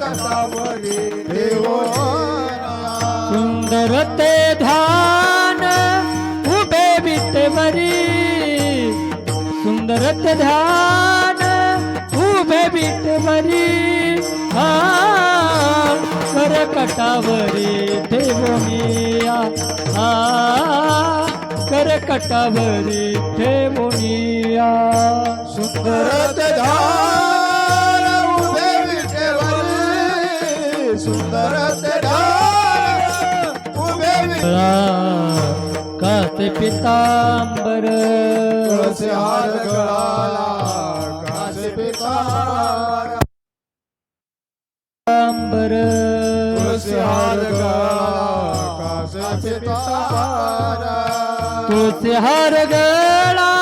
कटावरी देवोनिया सुंदर ते ध्यान उभे विटेवरी सुंदर ते ध्यान उभे विटेवरी हा कर कटावरी ठेवोनिया हा कर कटावरी ठेवोनिया सुंदर ते ध्यान विटेवरी कासे पितांबर. तुळसी हार गळाला कासे पितांबर. पितांबर हार कासे पितांबर. तुळशी हार गळा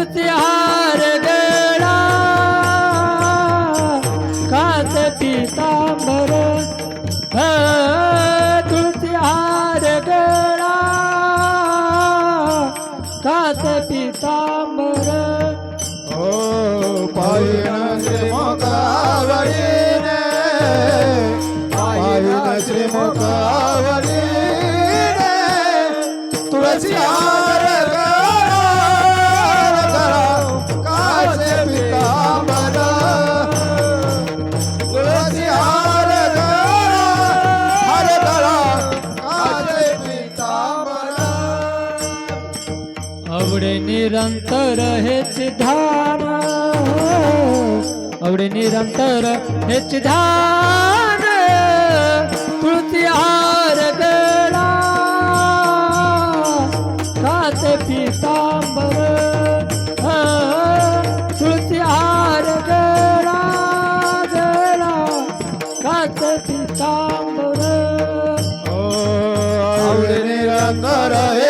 माझे हेची हार गळा पितांबर ह, हार गळा पितांबर। ओ पायन श्रीमुखावरीने पायन श्रीमुखावरीने तुळसी हार आवडे निरंतर हेच ध्यान. आवडे निरंतर हेच ध्यान. तृती हार गळा काच पितांबर. तृती तुळशी हार गळा गळा काच पितांबर. आवडे निरंतर हे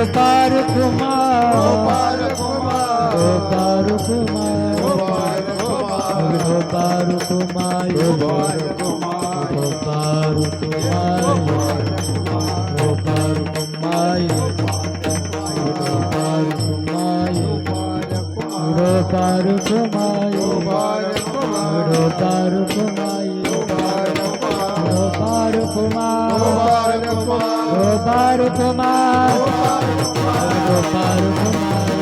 विठोबा रुक्माई गोबार विठोबा कुमार रुक्माई गोबार कुमार विठोबा रुक्माई गोबार विठोबा कुमार रुक्माई विठोबा रुक्माई विठोबा रुक्माई विठोबा रुक्माई गोबार कुमार विठोबा रुक्माई गोबार कुमार विठोबा रुक्माई गोबार कुमार ગોપાલ કુમાર ગોપાલ કુમાર